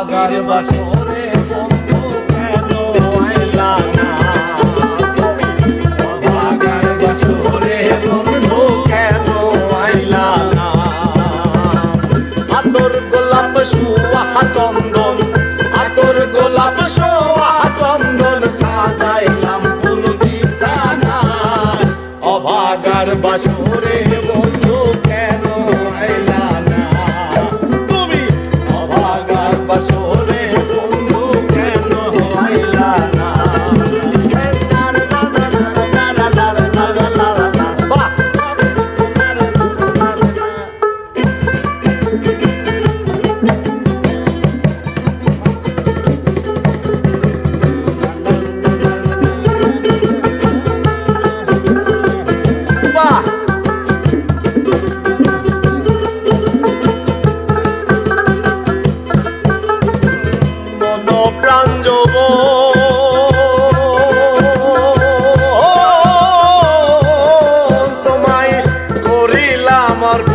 সাগর বাসরে বন্ধু কেন আইলা না? সাগর বাসরে বন্ধু কেন আইলা না? আতর গোলাপ সুয়া চন্দন, আতর গোলাপ সুয়া চন্দন সাজাইলাম ফুল বিছানা। অভাগার বাসরে করিলাম অর্প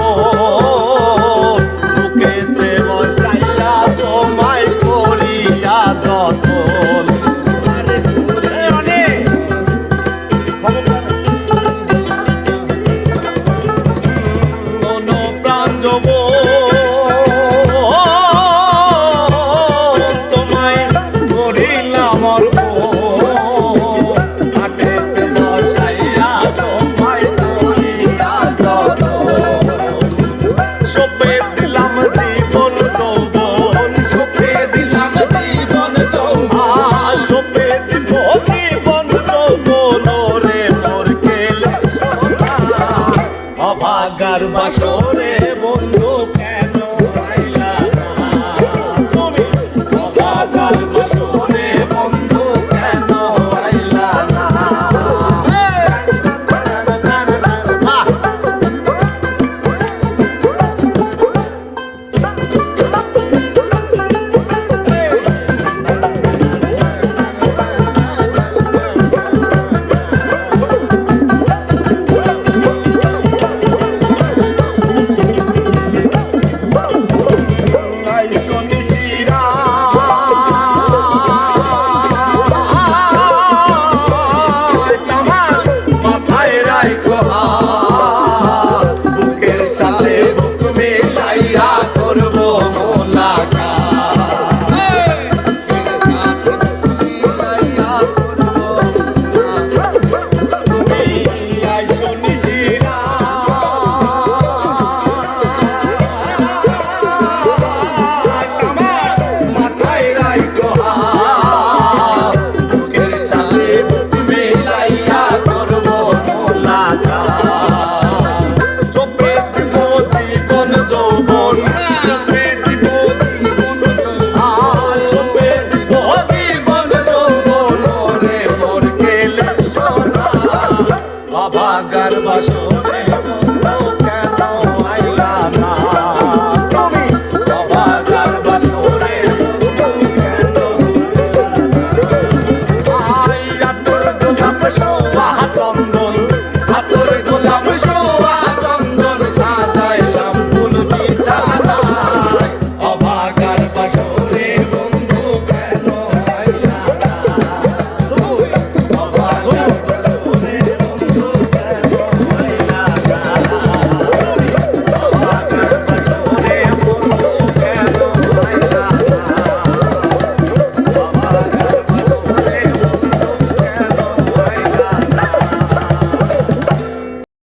অভাগার বাসরে বন্ধু অভাগার